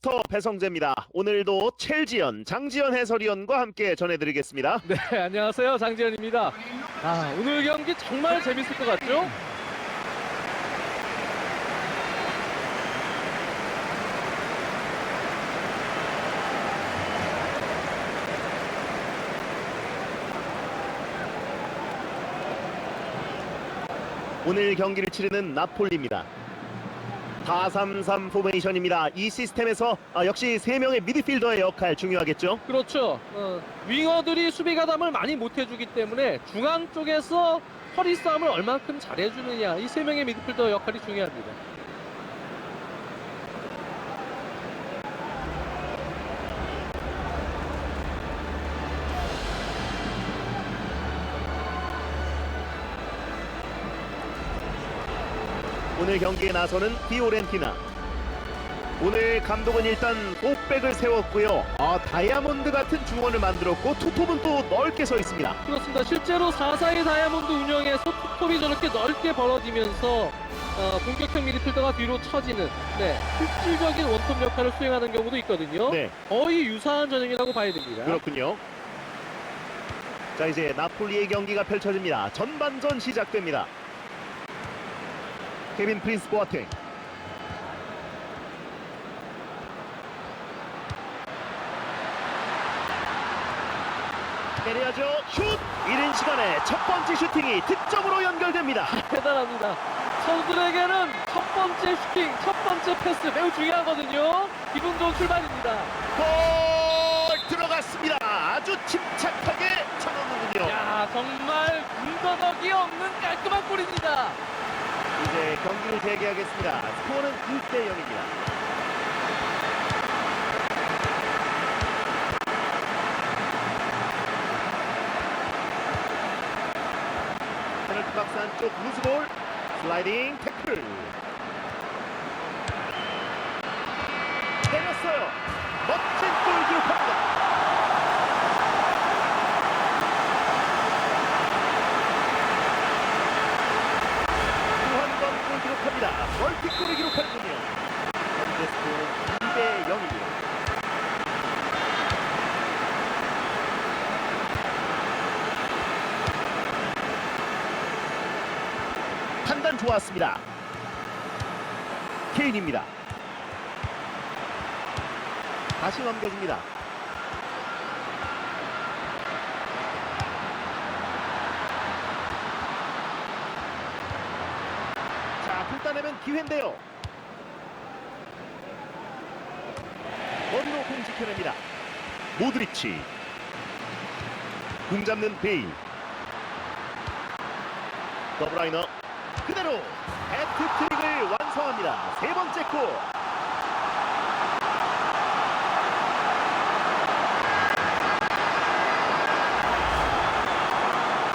터 배성재입니다. 오늘도 첼지연 장지연 해설위원과 함께 전해드리겠습니다. 네, 안녕하세요. 장지현입니다. 아, 오늘 경기 정말 재밌을 것 같죠? 오늘 경기를 치르는 나폴리입니다. 4-3-3 포메이션입니다. 이 시스템에서 아, 역시 3명의 미드필더의 역할 중요하겠죠? 그렇죠. 어, 윙어들이 수비 가담을 많이 못 해주기 때문에 중앙 쪽에서 허리 싸움을 얼만큼 잘해주느냐 이 세 명의 미드필더 역할이 중요합니다. 오늘 경기에 나서는 피오렌티나. 오늘 감독은 일단 5백을 세웠고요. 아, 다이아몬드 같은 중원을 만들었고 투톱은 또 넓게 서 있습니다. 그렇습니다. 실제로 4-4의 다이아몬드 운영에서 톱이 저렇게 넓게 벌어지면서 어, 공격형 미드필더가 뒤로 처지는 네, 실질적인 원톱 역할을 수행하는 경우도 있거든요. 네, 거의 유사한 전형이라고 봐야 됩니다. 그렇군요. 자, 이제 나폴리의 경기가 펼쳐집니다. 전반전 시작됩니다. 케빈 프린스 보아탱. 때려야죠. 슛! 이른 시간에 첫 번째 슈팅이 득점으로 연결됩니다. 대단합니다. 선수들에게는 첫 번째 슈팅, 첫 번째 패스 매우 중요하거든요. 기분 좋은 출발입니다. 골 들어갔습니다. 아주 침착하게 쳐넣는군요. 야 정말 군더더기 없는 깔끔한 골입니다. 이제 경기를 재개하겠습니다. 스코어는 1대 0입니다. 페널티 박스 안쪽 루즈볼 슬라이딩 태클 때렸어요. 멋진 골 기록합니다. 또한번골 기록합니다. 멀티골을 기록하는군요. 현재 스코어는 2대 0입니다. 판단 좋았습니다. 케인입니다. 다시 넘겨줍니다. 자, 불따내면 기회인데요. 머리로 공 지켜냅니다. 모드리치. 공 잡는 베일. 더블라이너 그대로 해트트릭을 완성합니다. 세 번째 골.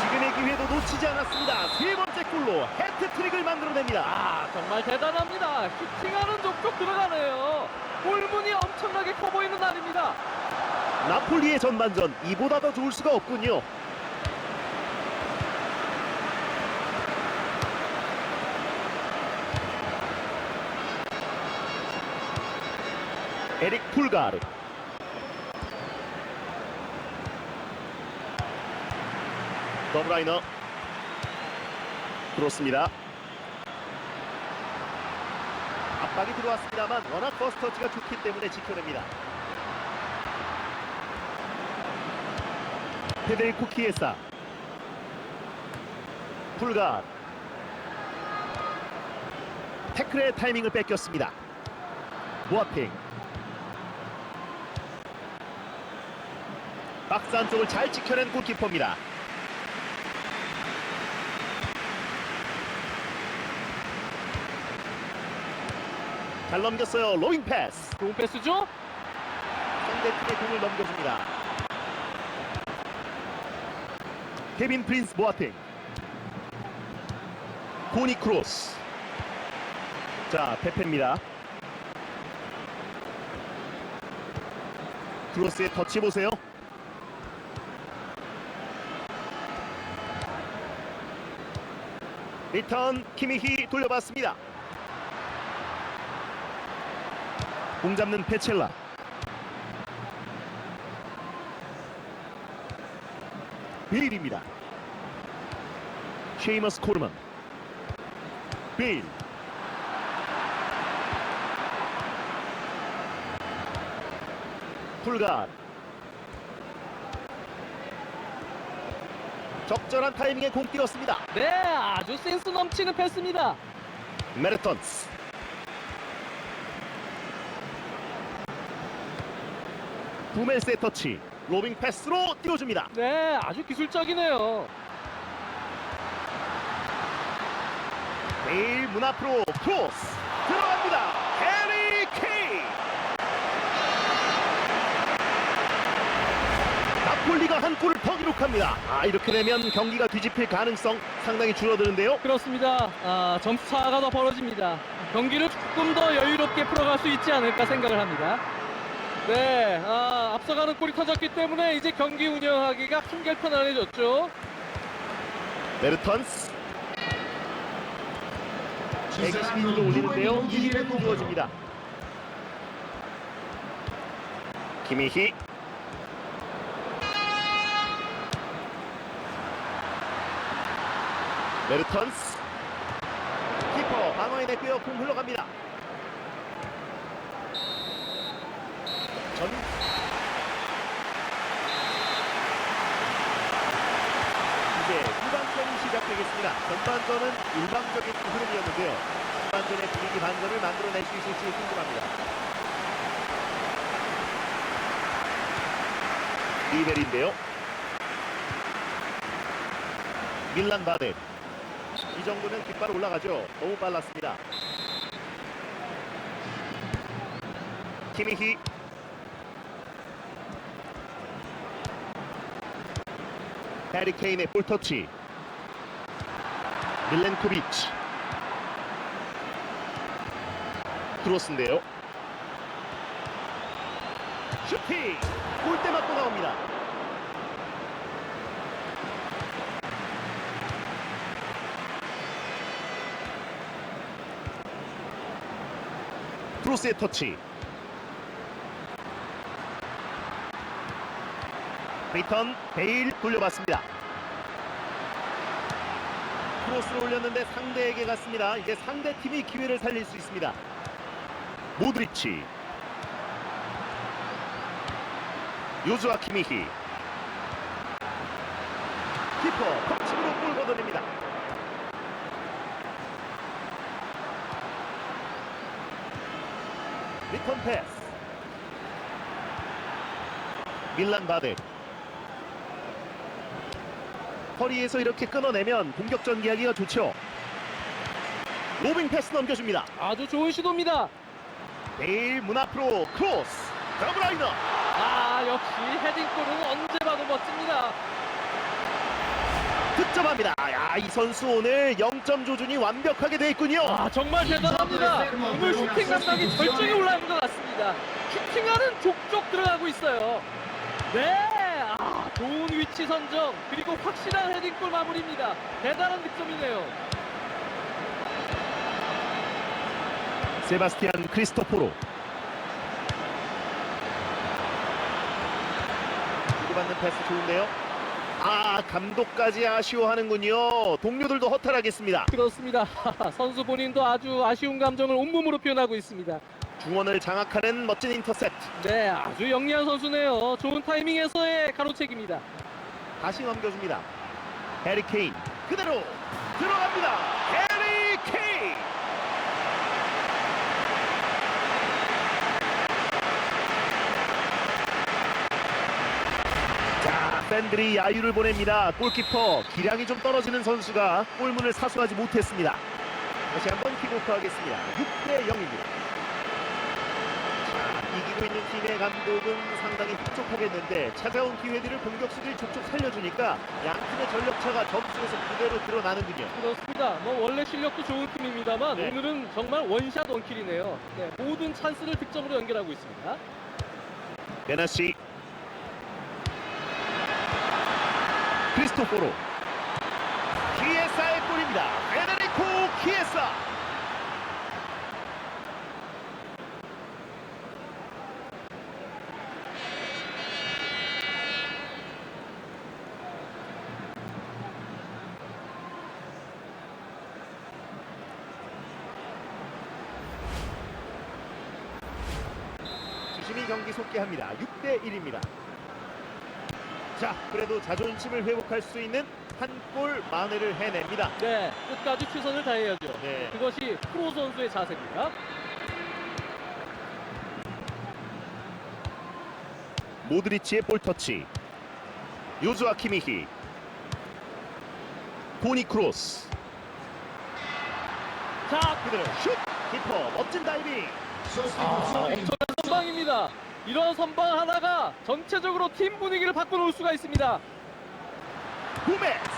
지금의 기회도 놓치지 않았습니다. 세 번째 골로 해트트릭을 만들어냅니다. 아 정말 대단합니다. 슈팅하는 족족 들어가네요. 골문이 엄청나게 커 보이는 날입니다. 나폴리의 전반전 이보다 더 좋을 수가 없군요. 에릭 풀가르 더블라이너 그렇습니다. 압박이 들어왔습니다만 워낙 버스터치가 좋기 때문에 지켜냅니다. 페데리코 키에사 풀가 태클의 타이밍을 뺏겼습니다. 모아핑 박스 안쪽을 잘 지켜낸 골키퍼입니다. 잘 넘겼어요. 로잉 패스. 좋은 패스죠? 상대팀의 공을 넘겨줍니다. 케빈 프린스 보아팅. 코니 크로스. 자, 페페입니다. 크로스의 터치 보세요. 리턴 키미히 돌려봤습니다. 공 잡는 페첼라. 베일입니다. 쉐이머스 코르만. 베일. 풀갓. 적절한 타이밍에 공 띄웠습니다. 네, 아주 센스 넘치는 패스입니다. 메르턴스. 부멜세 터치. 로빙 패스로 띄워줍니다. 네, 아주 기술적이네요. 베일 문 앞으로 크로스 들어갑니다. 해리 케인. 나폴리가 한 골을 더 기록합니다. 아 이렇게 되면 경기가 뒤집힐 가능성 상당히 줄어드는데요. 그렇습니다. 아, 점수 차가 더 벌어집니다. 경기를 조금 더 여유롭게 풀어갈 수 있지 않을까 생각을 합니다. 네, 아, 앞서가는 골이 터졌기 때문에 이제 경기 운영하기가 한결 편안해졌죠. 메르턴스 122로 올리는데요. 2분 주어집니다. 김희희 메르턴스 키퍼 방어에 내고요 공 흘러갑니다. 전 이제 후반전이 시작되겠습니다. 전반전은 일방적인 흐름이었는데요. 후반전의 분위기 반전을 만들어낼 수 있을지 궁금합니다. 리벨인데요. 밀란 바데. 이 정도면 깃발 올라가죠. 너무 빨랐습니다. 키미히. 해리 케인의 볼터치. 밀렌코비치. 크로스인데요. 슈팅! 골대 맞고 나옵니다 크로스의 터치 리턴 베일 돌려봤습니다. 크로스를 올렸는데 상대에게 갔습니다. 이제 상대 팀이 기회를 살릴 수 있습니다. 모드리치 요즈와 키미히 키퍼 펀칭으로 골 걷어냅니다. 리턴 패스 밀란 바데 허리에서 이렇게 끊어내면 공격 전개하기가 좋죠. 로빙 패스 넘겨줍니다. 아주 좋은 시도입니다. 베일 문 앞으로 크로스 더블라이너 아, 역시 헤딩골은 언제. 득점합니다. 야, 이 선수 오늘 0점 조준이 완벽하게 돼 있군요. 아, 정말 대단합니다. 오늘 슈팅 감각이 절정에 올라온 것 같습니다. 슈팅하는 족족 들어가고 있어요. 네, 아, 좋은 위치 선정 그리고 확실한 헤딩골 마무리입니다. 대단한 득점이네요. 세바스티안 크리스토포로 주고받는 패스 좋은데요. 아 감독까지 아쉬워하는군요. 동료들도 허탈하겠습니다. 그렇습니다. 선수 본인도 아주 아쉬운 감정을 온몸으로 표현하고 있습니다. 중원을 장악하는 멋진 인터셉트. 네, 아주 영리한 선수네요. 좋은 타이밍에서의 가로채기입니다. 다시 넘겨줍니다. 해리 케인 그대로 들어갑니다. 해리 케인. 자, 팬들이 야유를 보냅니다. 골키퍼 기량이 좀 떨어지는 선수가 골문을 사수하지 못했습니다. 다시 한번 킥오프 하겠습니다. 6대 0입니다. 이기고 있는 팀의 감독은 상당히 흡족하겠는데 찾아온 기회들을 공격수들이 족족 살려주니까 양 팀의 전력차가 점수에서 그대로 드러나는군요. 그렇습니다. 뭐 원래 실력도 좋은 팀입니다만 네. 오늘은 정말 원샷 원킬이네요. 네, 모든 찬스를 득점으로 연결하고 있습니다. 베나시 크리스토퍼로 키에사의 골입니다. 페데리코 키에사. 주심이 경기 속개합니다. 6대 1입니다. 자, 그래도 자존심을 회복할 수 있는 한 골 만회를 해냅니다. 네, 끝까지 최선을 다해야죠. 네. 그것이 프로 선수의 자세입니다. 모드리치의 볼 터치. 요즈와 키미히. 토니 크로스. 자, 그대로 슛! 키퍼 멋진 다이빙. 엄청난 선방입니다. 이런 선방 하나가 전체적으로 팀 분위기를 바꿔놓을 수가 있습니다. 구메스.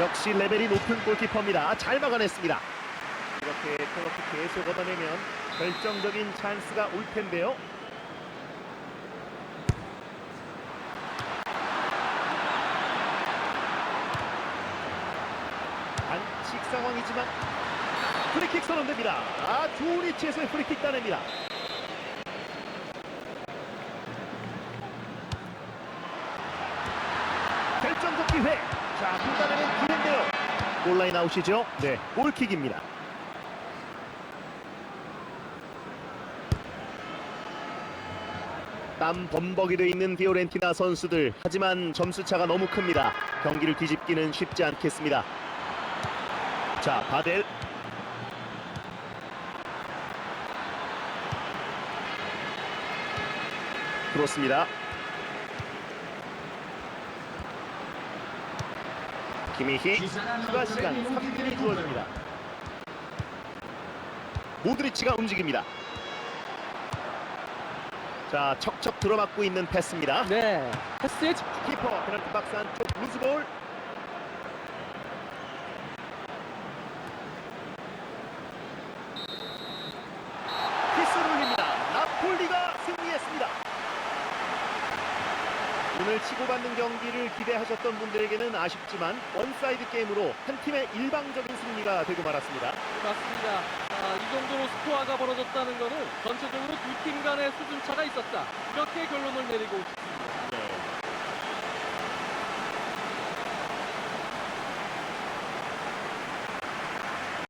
역시 레벨이 높은 골키퍼입니다. 잘 막아냈습니다. 이렇게 코너킥 계속 얻어내면 결정적인 찬스가 올 텐데요. 반칙 상황이지만 프리킥 선언됩니다. 아, 좋은 위치에서의 프리킥 따냅니다. 결정적 기회. 자, 판단하는 기회인데요. 골라인 아웃이죠? 네, 골킥입니다. 땀 범벅이 돼 있는 피오렌티나 선수들. 하지만 점수 차가 너무 큽니다. 경기를 뒤집기는 쉽지 않겠습니다. 자, 바델. 그렇습니다. 김희희 추가 시간 3분이 주어집니다. 모드리치가 움직입니다. 자, 척척 들어맞고 있는 패스입니다. 네, 패스에 집 키퍼 페널티 박스 안쪽 루즈볼. 키스를 올립니다. 나폴리가 승리했습니다. 오늘 치고받는 경기를 기대하셨던 분들에게는 아쉽지만 원사이드 게임으로 한 팀의 일방적인 승리가 되고 말았습니다. 맞습니다. 아, 이 정도로 스코어가 벌어졌다는 것은 전체적으로 두 팀 간의 수준 차가 있었다. 이렇게 결론을 내리고 싶습니다.